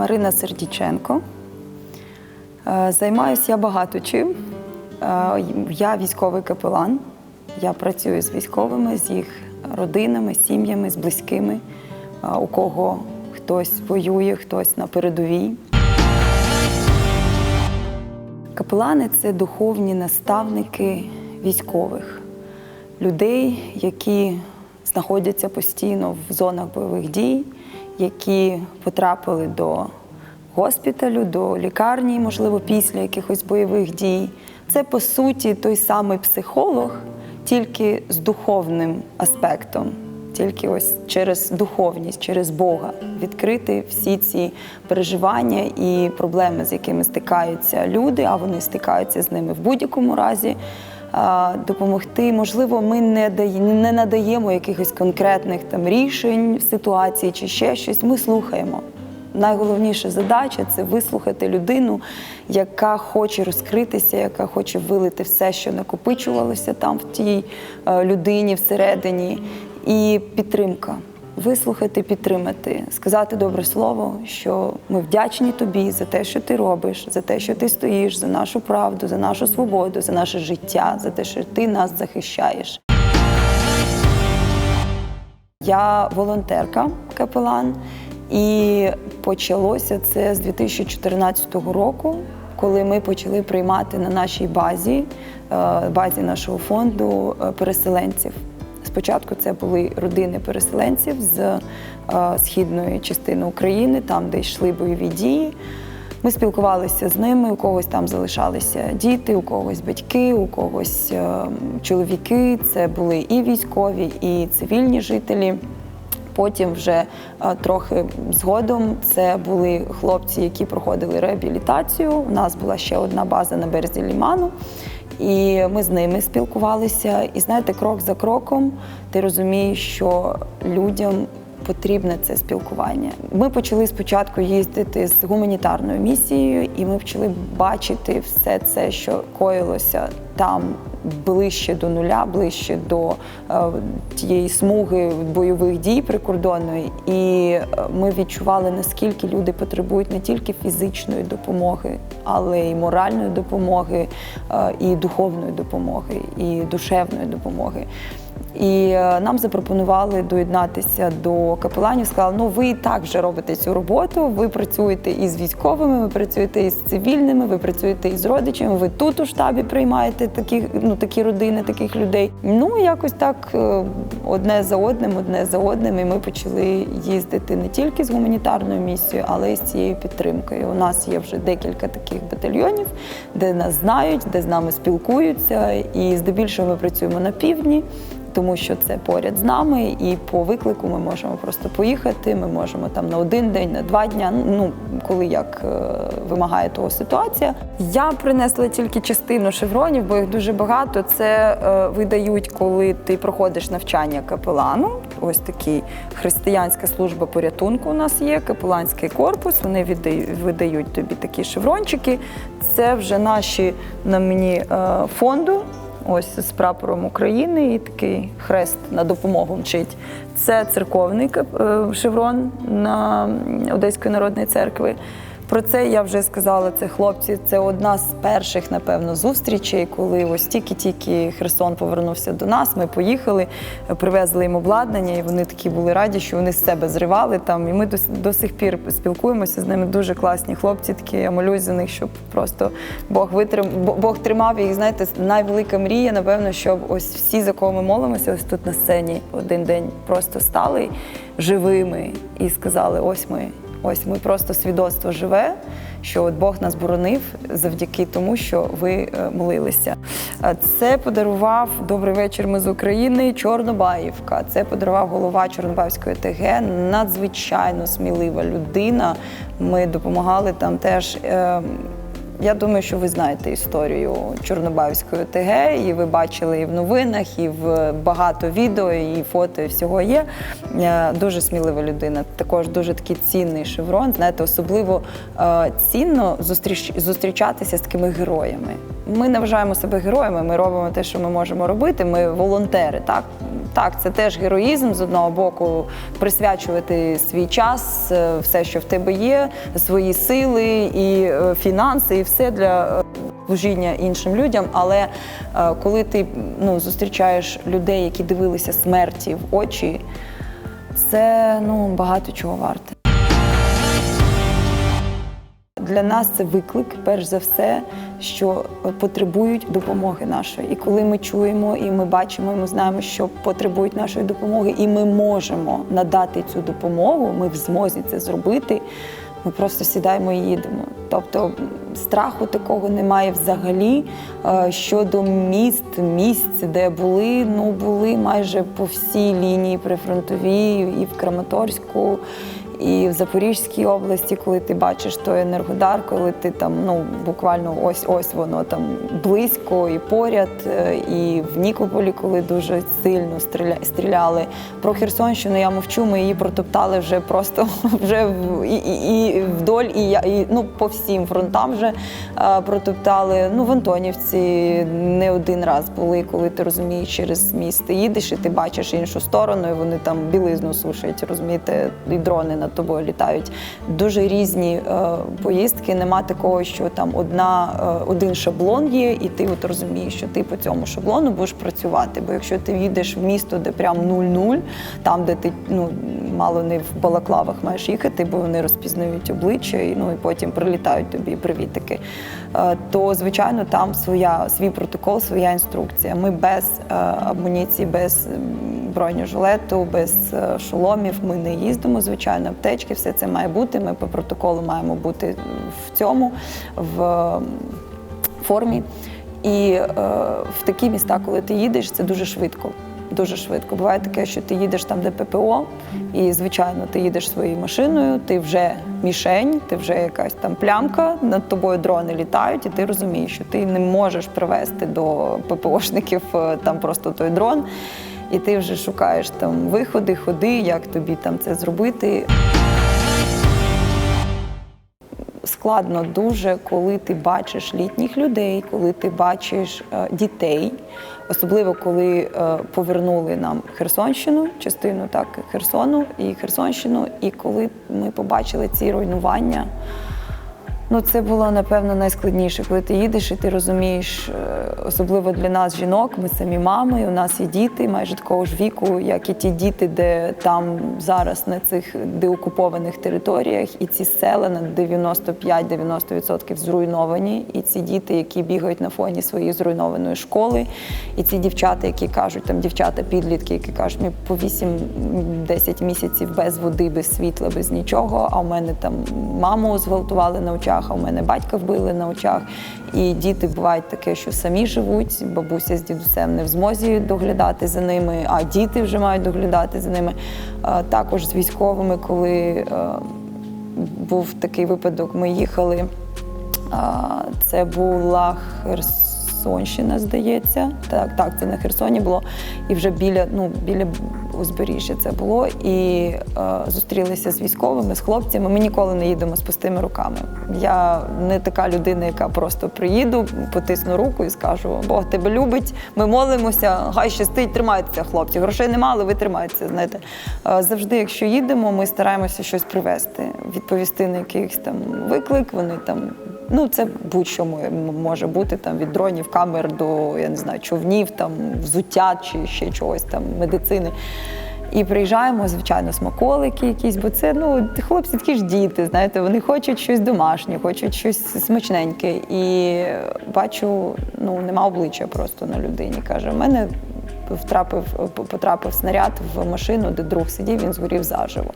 Марина Сердіченко. Е, Займаюся я багато чим. Е, Я військовий капелан. Я працюю з військовими, з їх родинами, сім'ями, з близькими, е, у кого хтось воює, хтось на передовій. Капелани це духовні наставники військових, людей, які знаходяться постійно в зонах бойових дій, які потрапили до госпіталю, до лікарні, можливо, після якихось бойових дій. Це по суті той самий психолог, тільки з духовним аспектом. Тільки ось через духовність, через Бога відкрити всі ці переживання і проблеми, з якими стикаються люди, а вони стикаються з ними в будь-якому разі. Допомогти, можливо, ми не дає- не надаємо якихось конкретних там рішень ситуації чи ще щось. Ми слухаємо. Найголовніша задача це вислухати людину, яка хоче розкритися, яка хоче вилити все, що накопичувалося там в тій е, людині всередині, і підтримка. Вислухати, підтримати, сказати добре слово, що ми вдячні тобі за те, що ти робиш, за те, що ти стоїш, за нашу правду, за нашу свободу, за наше життя, за те, що ти нас захищаєш. Я волонтерка, капелан, і почалося це з 2014 року, коли ми почали приймати на нашій базі, е, базі нашого фонду е, переселенців. Спочатку це були родини переселенців з е, східної частини України, там, де йшли бойові дії. Ми спілкувалися з ними, у когось там залишалися діти, у когось батьки, у когось чоловіки. Це були і військові, і цивільні жителі. Потім вже е, трохи згодом це були хлопці, які проходили реабілітацію. У нас була ще одна база на березі Ліману. І ми з ними спілкувалися. І знаєте, крок за кроком ти розумієш, що людям потрібне це спілкування. Ми почали спочатку їздити з гуманітарною місією, і ми почали бачити все це, що коїлося там ближче до нуля, ближче до е, тієї смуги бойових дій прикордонної. І е, ми відчували, наскільки люди потребують не тільки фізичної допомоги, але й моральної допомоги, е, і духовної допомоги, і душевної допомоги. І е, нам запропонували доєднатися до капеланів. Сказали, ну ви так вже робите цю роботу. Ви працюєте із військовими, ви працюєте із цивільними, ви працюєте із родичами. Ви тут у штабі приймаєте такі, ну такі родини, таких людей. Ну якось так е, одне за одним, одне за одним. І ми почали їздити не тільки з гуманітарною місією, але й з цією підтримкою. У нас є вже декілька таких батальйонів, де нас знають, де з нами спілкуються, і здебільшого ми працюємо на півдні тому що це поряд з нами, і по виклику ми можемо просто поїхати. Ми можемо там на один день, на два дня. Ну коли як е, вимагає того ситуація. Я принесла тільки частину шевронів, бо їх дуже багато. Це е, видають, коли ти проходиш навчання капелану. Ось такий християнська служба порятунку у нас є, капеланський корпус. Вони віддають, видають тобі такі шеврончики. Це вже наші на мені е, фонду. Ось з прапором України і такий хрест на допомогу мчить. Це церковний е, шеврон на Одеської народної церкви. Про це я вже сказала. Це хлопці. Це одна з перших, напевно, зустрічей, коли ось тільки-тільки Херсон повернувся до нас. Ми поїхали, привезли їм обладнання, і вони такі були раді, що вони з себе зривали там. І ми до, до сих пір спілкуємося з ними. Дуже класні хлопці. Такі я молюсь за них, щоб просто Бог витрим, Бог тримав їх. Знаєте, найвелика мрія, напевно, щоб ось всі, за кого ми молимося, ось тут на сцені один день просто стали живими і сказали: ось ми. Ось ми просто свідоцтво живе, що от Бог нас боронив завдяки тому, що ви е, молилися. Це подарував добрий вечір. Ми з України. Чорнобаївка. Це подарував голова Чорнобаївської ТГ. Надзвичайно смілива людина. Ми допомагали там теж. е, я думаю, що ви знаєте історію Чорнобаївської ОТГ, і ви бачили і в новинах, і в багато відео, і фото, і всього є. Е, Дуже смілива людина. Також дуже такий цінний шеврон. Знаєте, особливо е, цінно зустріч, зустрічатися з такими героями. ми не вважаємо себе героями. Ми робимо те, що ми можемо робити. Ми волонтери. Так, так, це теж героїзм з одного боку, присвячувати свій час, е, все, що в тебе є, свої сили і е, фінанси, і все для. е, Служіння іншим людям, але коли ти ну, зустрічаєш людей, які дивилися смерті в очі, це ну, багато чого варте. Для нас це виклик, перш за все, що потребують допомоги нашої. І коли ми чуємо, і ми бачимо, і ми знаємо, що потребують нашої допомоги, і ми можемо надати цю допомогу, ми в змозі це зробити. Ми просто сідаємо і їдемо. Тобто страху такого немає взагалі. Е, Щодо міст, місць, де були, ну були майже по всій лінії прифронтовій, і в Краматорську, і в Запорізькій області, коли ти бачиш той енергодар, коли ти там ну буквально ось ось воно там близько і поряд, е, і в Нікополі, коли дуже сильно стріля- стріляли. Про Херсонщину я мовчу, ми її протоптали вже просто вже і, і, і вдоль, і і ну по всім фронтам вже е, протоптали. Ну в Антонівці не один раз були, коли ти розумієш, через міст ти їдеш, і ти бачиш іншу сторону, і вони там білизну сушать, розумієте, і дрони над тобою літають. Дуже різні е, поїздки. Нема такого, що там одна, е, один шаблон є, і ти от розумієш, що ти по цьому шаблону будеш працювати. Бо якщо ти їдеш в місто, де прям 0-0, там, де ти ну мало не в балаклавах маєш їхати, бо вони розпізнають обличчя, і ну і потім прилітають тобі привітики. е, То звичайно там своя свій протокол, своя інструкція. Ми без е, амуніції, без бронежилету, без е, шоломів ми не їздимо. Звичайно, аптечки, все це має бути. Ми по протоколу маємо бути в цьому в формі. І е, в такі міста, коли ти їдеш, це дуже швидко. Дуже швидко. Буває таке, що ти їдеш там, де ППО, і звичайно, ти їдеш своєю машиною, ти вже мішень, ти вже якась там плямка, над тобою дрони літають, і ти розумієш, що ти не можеш привести до ППОшників е, там просто той дрон, і ти вже шукаєш там виходи, ходи, як тобі там це зробити. Складно дуже, коли ти бачиш літніх людей, коли ти бачиш е, дітей, особливо коли е, повернули нам Херсонщину, частину так Херсону і Херсонщину, і коли ми побачили ці руйнування. Ну, це було напевно найскладніше, коли ти їдеш і ти розумієш, е, особливо для нас, жінок, ми самі мами, у нас є діти майже такого ж віку, як і ті діти, де там зараз на цих деокупованих територіях, і ці села на 95-90% зруйновані, і ці діти, які бігають на фоні своєї зруйнованої школи, і ці дівчата, які кажуть, там дівчата, підлітки, які кажуть, ми по 8-10 місяців без води, без світла, без нічого. А в мене там маму зґвалтували на очах, а в мене батька вбили на очах. І діти бувають таке, що самі живуть, бабуся з дідусем не в змозі доглядати за ними, а діти вже мають доглядати за ними. Також з військовими, коли е, був такий випадок, ми їхали. Це була Херсонщина, здається. Так, так, це на Херсоні було. І вже біля, ну, біля узбережжя це було. І е, зустрілися з військовими, з хлопцями. Ми ніколи не їдемо з пустими руками. Я не така людина, яка просто приїду, потисну руку і скажу: Бог тебе любить, ми молимося, хай щастить, тримайтеся, хлопці. Грошей нема, але ви тримаєтеся. Знаєте, Е, завжди, якщо їдемо, ми стараємося щось привезти, відповісти на якийсь там виклик. Вони там. Ну, це будь-що може бути там від дронів, камер до я не знаю, човнів, там взуття чи ще чогось там медицини. І приїжджаємо, звичайно, смаколики якісь, бо це ну хлопці такі ж діти, знаєте, вони хочуть щось домашнє, хочуть щось смачненьке. І бачу, ну нема обличчя просто на людині. Каже, в мене втрапив, потрапив снаряд в машину, де друг сидів, він згорів заживо.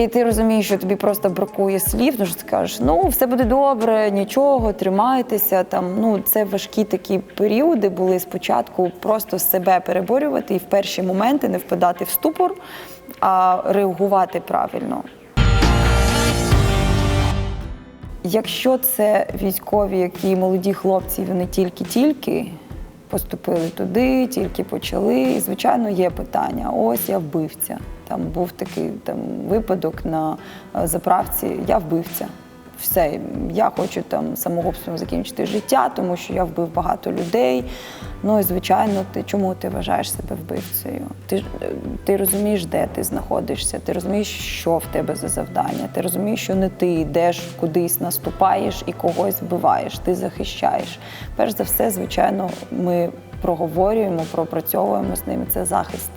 І ти розумієш, що тобі просто бракує слів, тому що ти кажеш, ну все буде добре, нічого, тримайтеся. Там ну це важкі такі періоди були спочатку просто себе переборювати і в перші моменти не впадати в ступор, а реагувати правильно. Якщо це військові, які молоді хлопці, вони тільки-тільки поступили туди, тільки почали. І, звичайно, є питання: ось я вбивця. Там був такий там випадок на е, заправці. Я вбивця. Все, я хочу там самогубством закінчити життя, тому що я вбив багато людей. Ну і звичайно, ти чому ти вважаєш себе вбивцею? Ти е, ти розумієш, де ти знаходишся, ти розумієш, що в тебе за завдання. Ти розумієш, що не ти йдеш кудись, наступаєш і когось вбиваєш, ти захищаєш. Перш за все, звичайно, ми проговорюємо, пропрацьовуємо з ними це захист.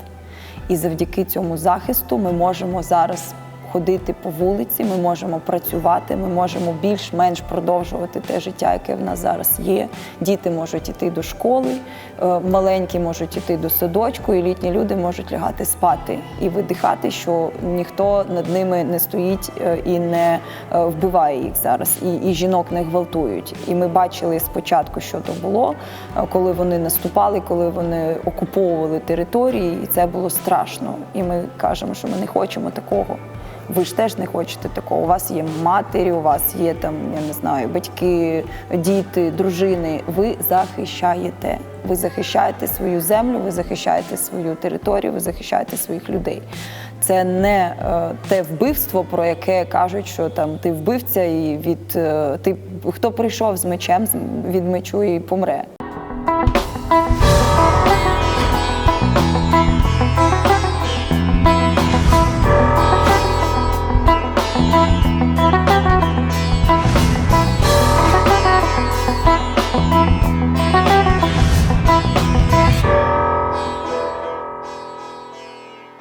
І завдяки цьому захисту ми можемо зараз ходити по вулиці, ми можемо працювати, ми можемо більш-менш продовжувати те життя, яке в нас зараз є. Діти можуть іти до школи, е, маленькі можуть іти до садочку, і літні люди можуть лягати спати і видихати, що ніхто над ними не стоїть е, і не е, вбиває їх зараз, і, і жінок не гвалтують. І ми бачили спочатку, що то було, коли вони наступали, коли вони окуповували території, і це було страшно. І ми кажемо, що ми не хочемо такого. Ви ж теж не хочете такого. У вас є матері, у вас є там, я не знаю, батьки, діти, дружини. Ви захищаєте. Ви захищаєте свою землю, ви захищаєте свою територію, ви захищаєте своїх людей. Це не е, те вбивство, про яке кажуть, що там ти вбивця, і від е, ти хто прийшов з мечем, від мечу і помре.